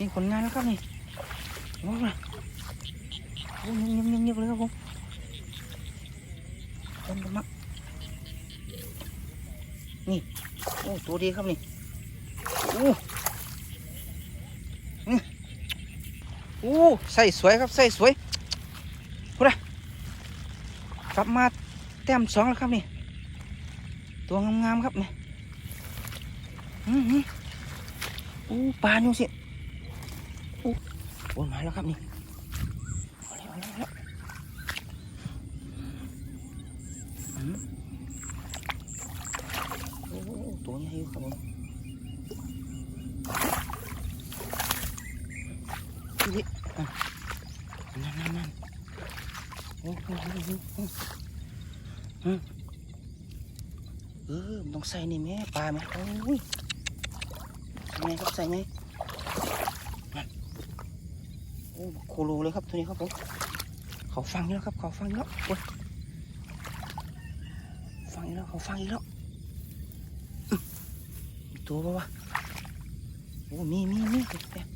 นี่ผลงานแล้วครับนี่โอ้ยโอ้ยเงียบเงียบเงียบเลยครับผมต้นมะนี่โอ้ตัวดีครับนี่โอ้โอ้ใส่สวยครับใส่สวยพูดนะกลับมาแต้มสองแล้วครับนี่ ตัวงามๆครับนี่อือหืออู้ปลาอยู่สิ โอ้มาแล้วครับนี่เอาแล้วเอาแล้วเอาแล้วอืมโอ้โหตัวใหญ่ครับผมนี่นั่นนั่นนั่นโอ้โหเออต้องใส่นี่แม่ปลาไหมโอ้ยไงครับใส่ไง โคโลเลยครับตัวนี้ครับผมเขาฟังแล้วครับ เขาฟังแล้วฟังอีกแล้วเขาฟังอีกแล้วอื้อมีตัวปะวะโอ้มีมีมีแป๊บ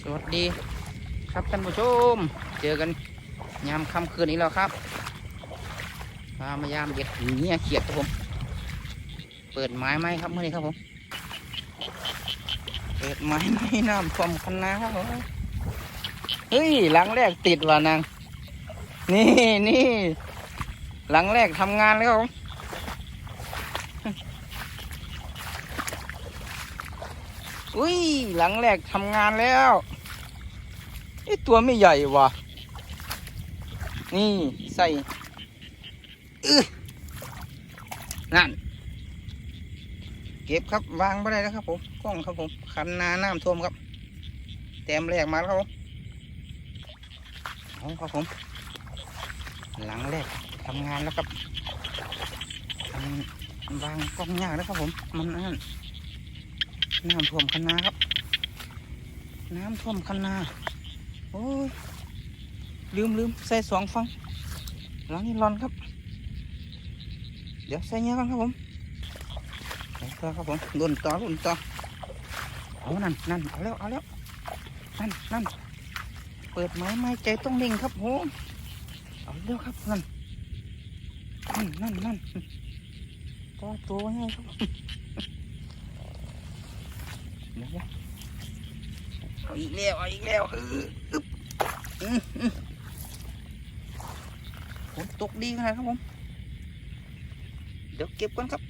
สวัสดีครับท่านผู้ชม เจอกันยามค่ำคืนนี้แล้วครับพามายามเด็ดเงี้ยเขียดครับผม ปิดไม้ไหมครับเมื่อนี้ครับผม เปิดไม้ไหมน้ำท่วมคันนาครับผม เฮ้ยหลังแรกติดว่ะนาง นี่นี่หลังแรกทำงานแล้วครับผมอุ้ยหลังแรกทำงานแล้วไอตัวไม่ใหญ่ว่ะ นี่ใส่อื้อนั่น เก็บครับวางไม่ได้แล้วครับผมกล้องครับผมคันนาน้ำท่วมครับแต้มแรกมาแล้วครับผมเอาครับผม หลังแรกทำงานแล้วครับวางกล้องยากนะครับผม มันนั่นน้ำท่วมคันนาครับ น้ำท่วมคันนาโอ้ยลืมลืมใส่สองฟังหลังนี้ร้อนครับ เดี๋ยวใส่เงี้ยกันครับผม ต่อครับผมลุนต่อลุนต่อเอานั่นนั่นเอาแล้วเอาแล้วนั่นนั่นเปิดไม้ไม้ใจต้องนิ่งครับผมเอาเร็วครับนั่นนั่นนั่นนั่นต่อตัวไงครับเดี๋ยวเอาอีกแล้วเอาอีกแล้วเอออึ๊บอื้ออื้อฝนตกดีขนาดครับผมเดี๋ยวเก็บกันครับ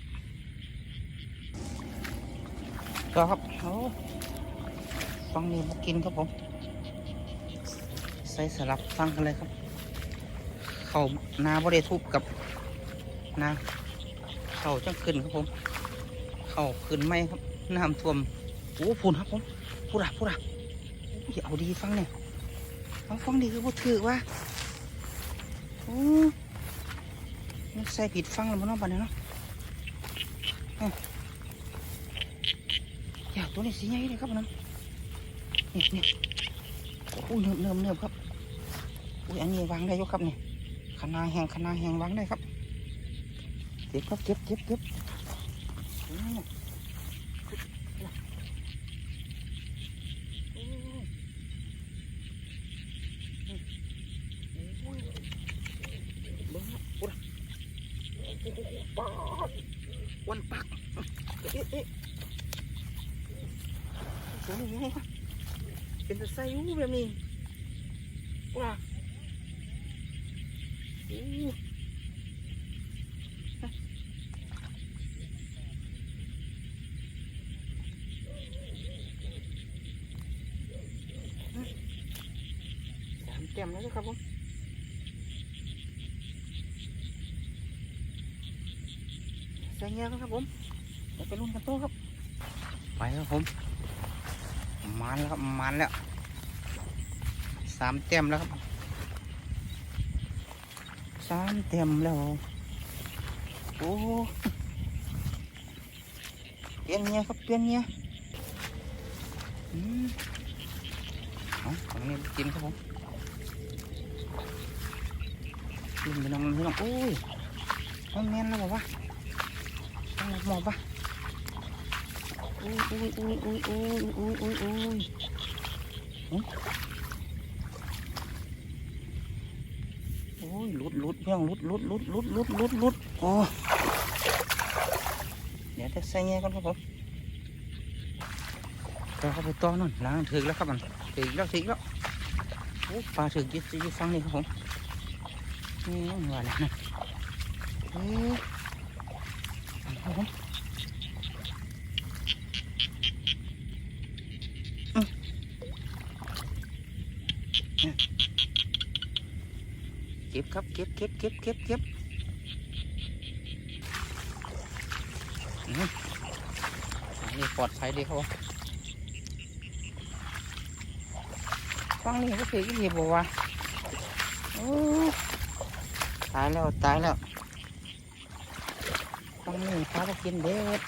ก็ครับโอ้ฟังนี่มากินครับผม ใส่สลับฟังกันเลยครับ เขานาบริทุบกับนาเขาจังขึ้นครับผม เขาขึ้นไม่ครับน้ำท่วมโอ้ฝุ่นครับผมพูดอะพูดอะโอ้ยเอาดีฟังเนี่ยเอาฟังดีคือพูดถือว่าโอ้ใส่ผิดฟังแล้วมันเนาะบันเนาะ อย่าตัวนี้สีใหญ่เลยครับนะนี่นี่อุ้ยเนิมเนิมเนิมครับอุ้ยอันนี้วางได้ยกครับนี่ขนาแหงขนาแหงวางได้ครับเก็บครับเก็บเก็บเก็บโอ้โอ้ยเบิ่งครับปุ๊ดป๊าดวันปักเอ๊ะเอ๊ะ โอ้โห เป็นตะไซยูแบบนี้ว้าโอ้สามแก้มแล้วครับผม มันแล้วสามเต็มแล้วครับสามเต็มแล้ว โอ้เปลี่ยนเงี้ยครับเปลี่ยนเงี้ยอืมเอาของนี้กินครับผมกินไปน้องพี่น้องโอ้ยมันแม่นแล้วบอกว่าต้องหลับหมอบปะอุ้ยอุ้ยอุ้ยอุ้ยอุ้ยอุ้ยอุ้ยอุ้ย โอ้ยลุดลุดเพียงลุดลุดลุดลุดลุดลุดลุดโอ้เดี๋ยวจะใส่เงี้ยก่อนครับผมเราเข้าไปต้อนนั่นล้างถึกแล้วครับมันถึกแล้วถึกแล้วโอ้ปลาถึกอยึดยึดฟังนี่ครับผมนี่ว่าแล้วนะเอ้ยครับผมเนี่ยเก็บ ครับเก็บเก็บเก็บเก็บเก็บอืมอันนี้ปลอดภัยดีครับผมฟังนี่ก็คือที่บอกว่าโอ้ตายแล้วตายแล้วฟังนี่ปลาไปกินเด็ด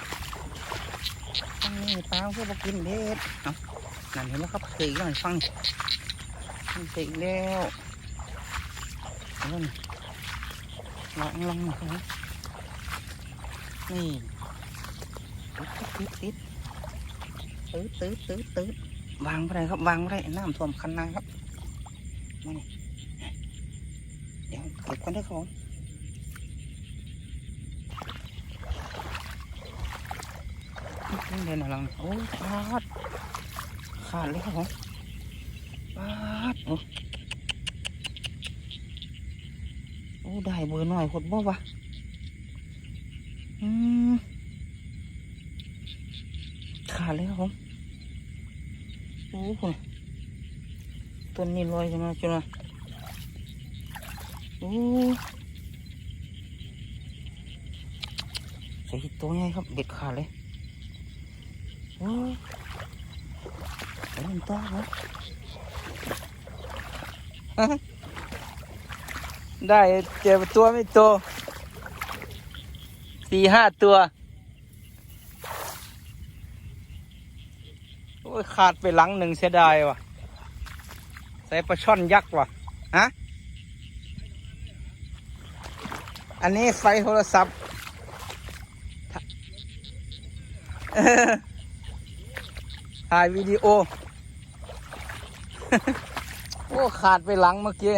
ฟังนี่ปลาเพื่อไปกินเด็ดเอานั่นเห็นแล้วครับเคยอีกแล้วนี่ฟังนี่มันเคยอีกแล้วเอาล่ะ นี่ลองลองหน่อยครับนี่ติดติดติดติดตืดตืดตืดวางไปเลยครับวางไปเลยน้ำท่วมคันนาครับมานี่เดี๋ยวเก็บกันได้อครับผมเดินหลังโอ้ยขาดขาดเลยครับผมปาดโอ้โอ้ได้เบอร์หน่อยหดบ่วะอืมขาดเลยครับผมโอ้โหต้นนี้ลอยจังนะจังนะโอ้ใส่ตัวใหญ่ครับเบ็ดขาดเลยโอ้ยไปมันต่อวะ ได้เจอตัวไม่โตสี่ห้าตัว โอ้ยขาดไปหลังหนึ่งเสียดายว่ะ ใส่ปลาช่อนยักษ์ว่ะ ฮะ อันนี้ไฟโทรศัพท์ถ่ายวิดีโอ โอ้ ขาดไปหลังเมื่อกี้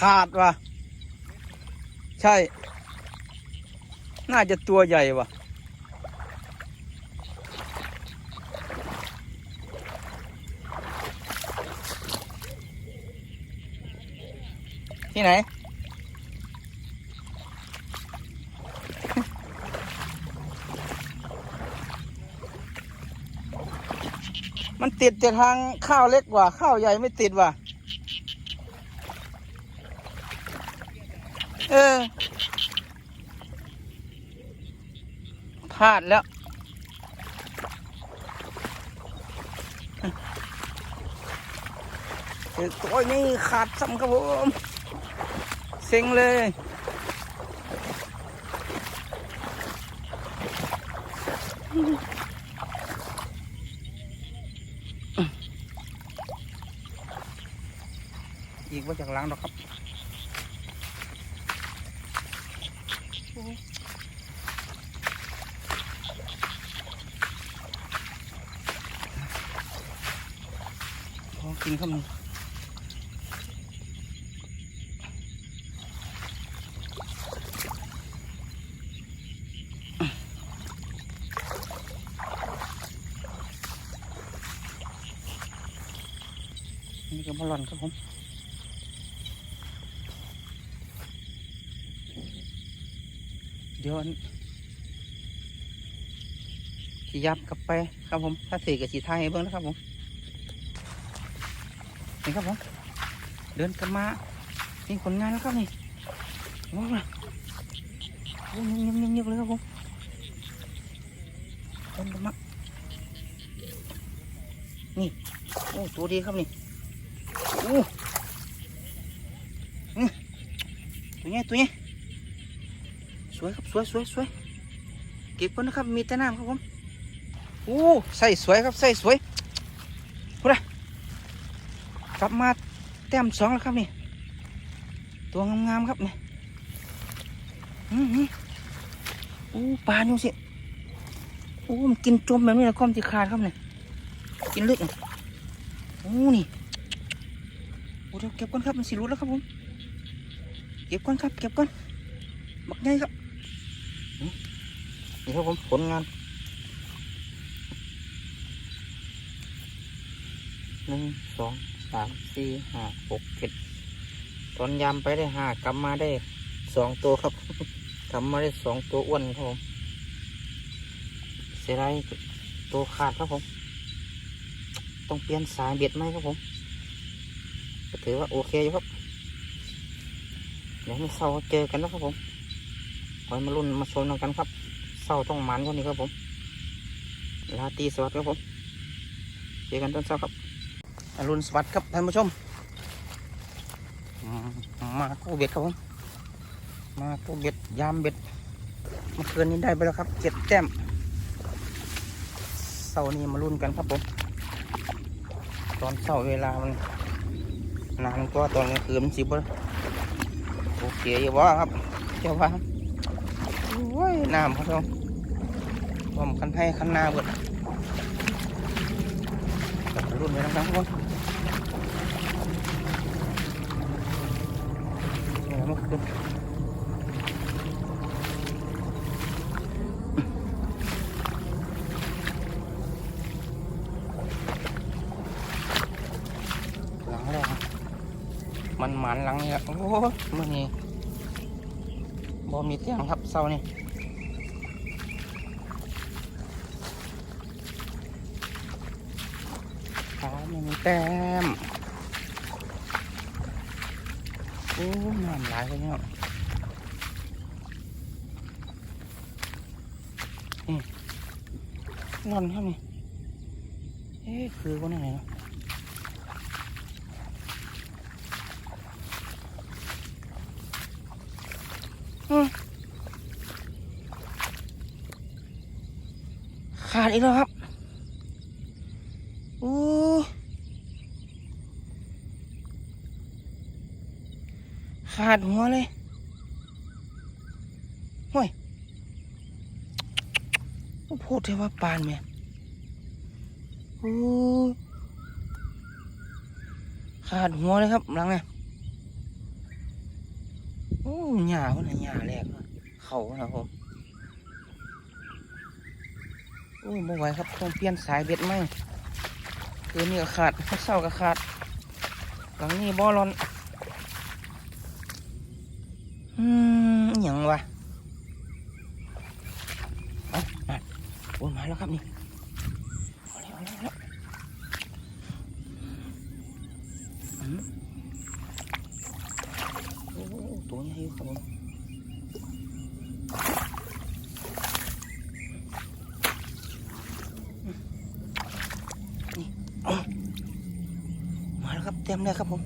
ขาดว่ะ ใช่ น่าจะตัวใหญ่ว่ะ ที่ไหน มันติดแต่ทางข้าวเล็กกว่า ข้าวใหญ่ไม่ติดว่ะ เออพลาดแล้วเออตัวนี้ขาดซ้ำครับผมเซ็งเลยอีกว่าจากล้างดอกครับ พอกินข้าวมันนี่ก็บอลอนครับผมเดี๋ยวสิยับกลับไปครับผม ถ้าถือกับสีไทยเบิ้งนะครับผม ครับผม เดินกลับมานี่ผลงานแล้วครับนี่ว้าวเงียบเงียบเงียบเลยครับผมเดินกลับมานี่โอ้ตัวดีครับนี่โอ้ตัวใหญ่ตัวใหญ่สวยครับสวยสวยสวยเก็บก่อนนะครับมีแต่น้ำครับผมโอ้ใส่สวยครับใส่สวย กลับมาแต้มสองแล้วครับนี่ ตัวงามๆครับนี่อืออู้ปลาอยู่สิอู้มันกินจมแบบนี้แล้วความที่ขาดครับนี่กินลึกอะโอ้นี่โอ้เดี๋ยวเก็บก่อนครับมันสิรุดแล้วครับผมเก็บก่อนครับเก็บก่อนบักใหญ่ครับนี่ครับผมผลงานหนึ่งสอง สามสี่ห้าหกเจ็ดตอนยำไปได้ห้ากำมาได้สองตัวครับกำมาได้สองตัวอ้วนครับผมเสียดายตัวขาดครับผม ต้องเปลี่ยนสายเบ็ดไหมครับผมก็ถือว่าโอเคอยู่ครับเดี๋ยวไม่เศร้าเจอกันนะครับผมคอยมาลุ้นมาชมกันครับเศร้าต้องมันกว่านี้ครับผมลาตีสวัสดิ์ครับผม เจอกันตอนเช้าครับ อรุณสวัสดิ์ครับท่านผู้ชม มากู้เบ็ดครับผม มากู้เบ็ดยามเบ็ดเมื่อคืนนี้ได้ไปแล้วครับเจ็ดแต้มเสาร์นี้มาลุ้นกันครับผม ตอนเสาร์เวลามันนานกว่าตอนกลางคืนสิบโอเคอยู่บ่ครับเจ้าว่าโอ้ยน้ำครับผมผมคันให้คันหน้าเบิดรุ่นไปนะครับทุกคน ลงหลังแรกครับมันหมันหลังนี่ครับโอ้โหมื่อนี้บ่มีเตียงครับเศร้านี่ขาไม่มีแต้มโอ้น้ำหลายเลยเนี่ยนี่นอนครับนี่เอ๊ะคือว่าไหนเนาะขาดอีกแล้วครับโอ้ ขาดหัวเลยห่วยโอ้พูดเทว่าปานแม่โอ้ขาดหัวเลยครับหลังเนี่ยโอ้หญ้าคนน่ะหญ้าแรกเนาะเขานะครับผมโอ้ยไม่ไหวครับต้องเปลี่ยนสายเบ็ดไหมคืนนี้ก็ขาดเศร้าก็ขาดหลังนี้บอลอน อืมอหย่างวะเอามาโอ้มาแล้วครับนี่เอาแล้วเอาแล้วโอ้ตัวใหญ่อยู่ครับผมมาแล้วครับเต็มเลยครับผม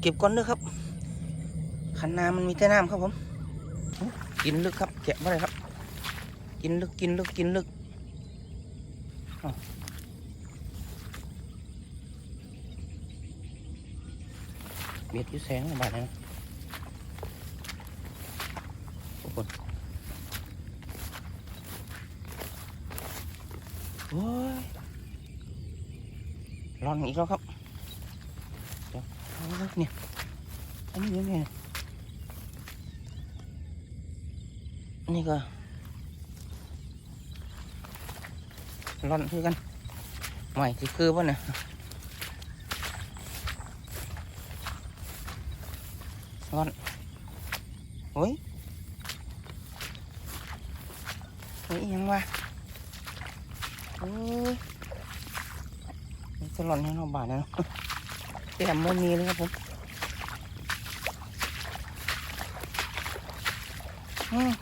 เก็บก่อนเด้อครับ ขันน้ำมันมีแต่น้ำครับผมกินลึกครับแกะมาเลยครับ กินลึกกินลึกกินลึกเบียดยู่แสงบาดนะทุกคนโอ้ยร้อนอีกแล้วครับเดี๋ยวเนี่ยอันนี้ยังไง นี่ก็ร้อนคือกันใหม่ที่คือป่ะเนี่ยร้อนโอ้ยเฮ้ยยังวะโอ้ยจะหล่อนให้เราบาดนะเนาะแต้มไม่มีเลยครับผมอืม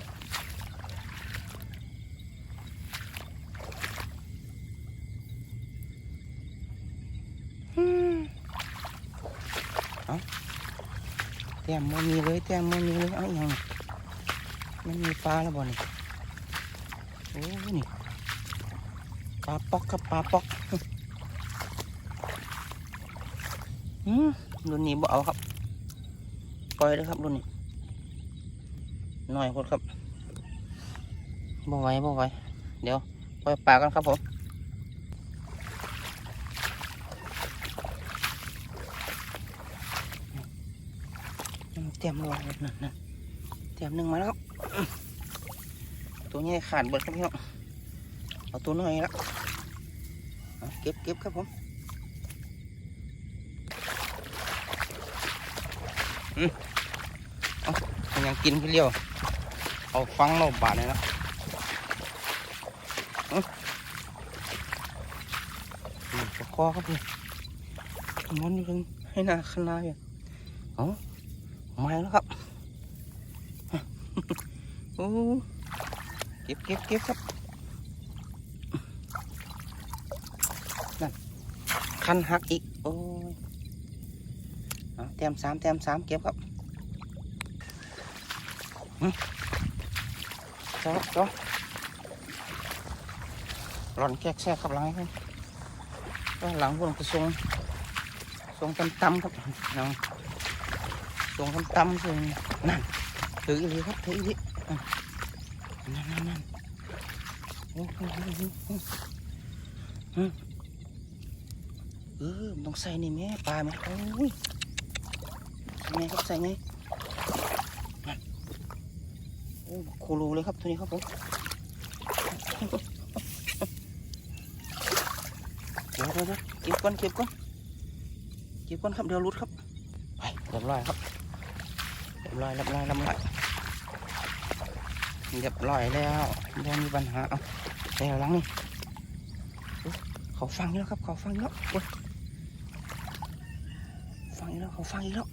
อืมเอาแต้ม ไม่มีเลยแต้มไม่มีเลยเอาอย่างไม่มีปลาแล้วบ่นี่โอ้นี่ปลาปอกครับปลาปอกอืมรุ่นนี้บ่เอาครับปล่อยเลยครับรุ่นนี้หน่อยคนครับบ่ไหวบ่ไหวเดี๋ยวปล่อยปลากันครับผม เตรียมรอนั่นนั่นเตรียมหนึ่งมาแล้ว ตัวใหญ่ขาดเบิดครับพี่น้องเอาตัวน้อยละเอาเก็บเก็บครับผมมันยังกินพี่เลี้ยว เอาฟังเราบาดเลยนะอื้อนี่ปลาคอครับพี่มันอยู่ตรงให้นาขนาดอยู่เอา มาแล้วครับโอ้เก็บเก็บเก็บครับนั่นคันหักอีกโอ้ยเต้มสามแต้มสามเก็บครับจ้าจ้าหล่อนแก๊กแซ่ครับหลังครับก็หลังบนกระทรงทรงตำๆครับน้อง ทรงตำๆทรงนั่นถืออีกทีครับถืออีกทีนั่นนั่นนั่นโอ้โหเออต้องใส่นี่แม่ปลาไหมโอ้ยไงครับใส่ไงโอ้โคโลเลยครับตัวนี้ครับผมเดี๋ยวเดี๋ยวเก็บก่อนเก็บก่อนเก็บก่อนครับเดี๋ยวรุดครับไปเรียบร้อยครับ บร้อยเรียบร้อยเรียบร้อยเรียบร้อยแล้วไม่มีปัญหาเอาแต่หลังนี่เขาฟังอีกแล้วครับเขาฟังอีกแล้วฟังอีกแล้วเขาฟังอีกแล้ว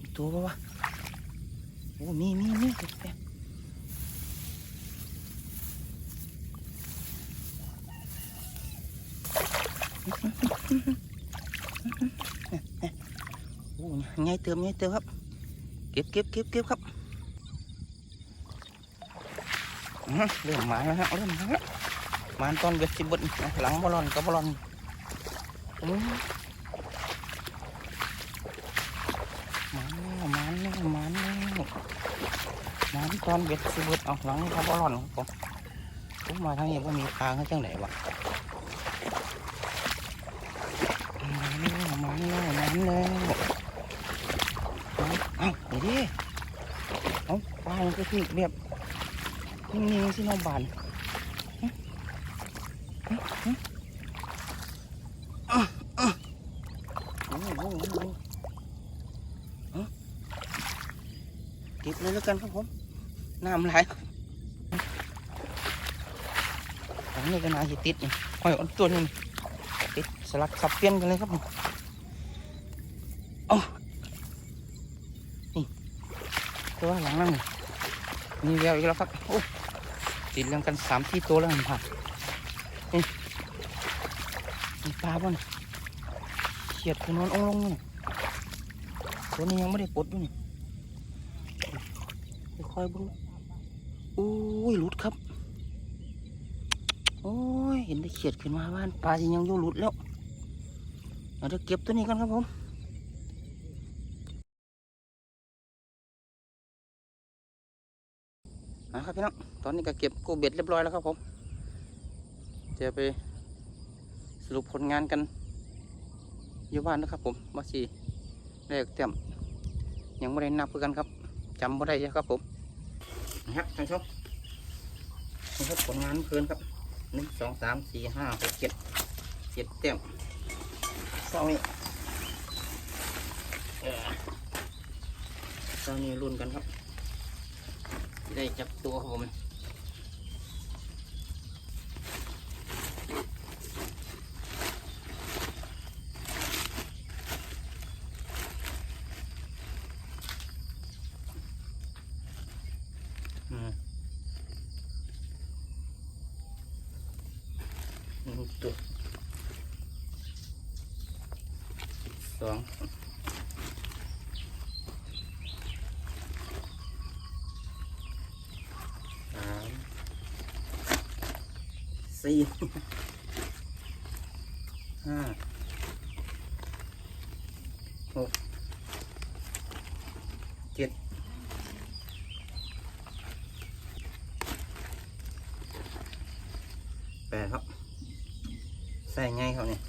มีตัวปะวะโอ้มีมีมีเด็กแปโอ้ไง่ายเติมไงเติมครับ เก็บเก็บเก็บเก็บครับเริ่มมาแล้วฮะเริ่มมาแล้วมาตอนเบ็ดสิบบนหลังบอลลอนกับบอลลอนมาแล้วมาแล้วมาแล้วน้ำตอนเบ็ดสิบุดเอาหลังเขาบอลอนครับผมมาทางนี้ว่ามีปลาเขาจังไหนวะมาแล้วมาแล้วมาแล้วเอาเดี๋ยวดิเอาปลามัน ก็คือแบบนิ่งๆสิน้องบานเก็บเลยแล้วกันครับผม น้ำไหลายผมนี่ก็น่าจะติดนี่หอยอ่อนตัวนี่ติดสลักสับเปลี่ยนกันเลยครับผมเอานี่ตัวหลังนั่นนี่ มีแววอีกแล้วครับโอ้ติดเรื่องกันสามที่ตัวแล้วมันผ่านนี่มีปลาบ้างเฉียดคือนอนองลงนี่ตัวนี้ยังไม่ได้ปลดด้วยนี่ค่อยๆบึ้งโอ้ยหลุดครับ โอ้ย เห็นได้เขียดขึ้นมาบ้านปลาสิยังยู่หลุดแล้วเราจะเก็บตัวนี้กันครับผม นะครับพี่น้อง ตอนนี้ก็เก็บกูเบ็ดเรียบร้อยแล้วครับผมจะไปสรุปผลงานกันอยู่บ้านนะครับผมว่าสิได้เต็มยังไม่ได้นับเพื่อกันครับจำไม่ได้ครับผมนะครับท่านผู้ชมนี่ครับผลงานเพื่อนครับหนึ่งสองสามสี่ห้าหกเจ็ดเจ็ดเต็มเศร้านี่เอ่านี่รุ่นกันครับ ได้จับตัวผมหนึ่งตัวสองสาม สี่ห้าหกเจ็ด ส่ไงครับเนี่ย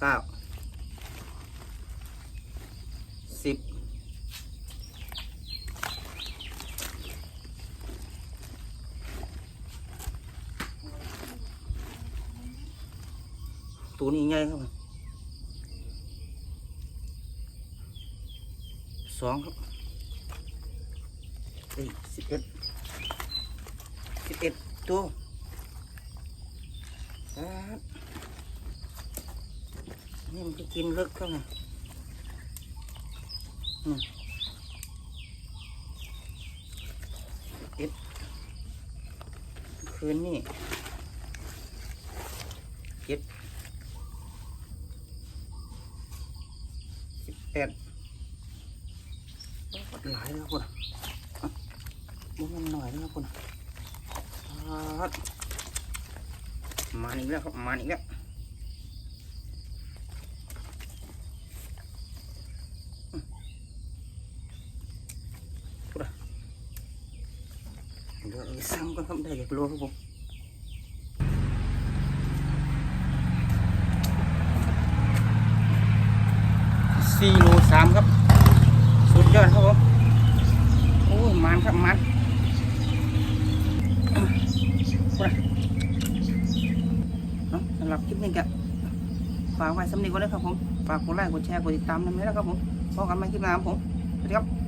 เก้าสิบตัวนี้ไงครับสองครับ เอ้ยสิบเอ็ดสิบเอ็ดตัวนี่มันจะกินเลิกเข้าไงอืมเอ็ดคืนนี่เจ็ดสิบแปดหลายแล้วคน มันหน่อยแล้วคนครับมาอีกแล้วครับมาอีกแล้วอืมพูดอะเดี๋ยวเอาไปซ้ำกันครับได้อยากรู้ครับผมสี่โลสามครับ สุดยอดครับผม โอ้ยมันครับมันพูดอะเนาะสำหรับคลิปนี้ก็ กไว้สำนึกไว้เลยครับผม ฝากกดไลค์ กดแชร์ กดติดตามด้วยนะครับผมพบกันใหม่คลิปหน้าครับผม สวัสดีครับ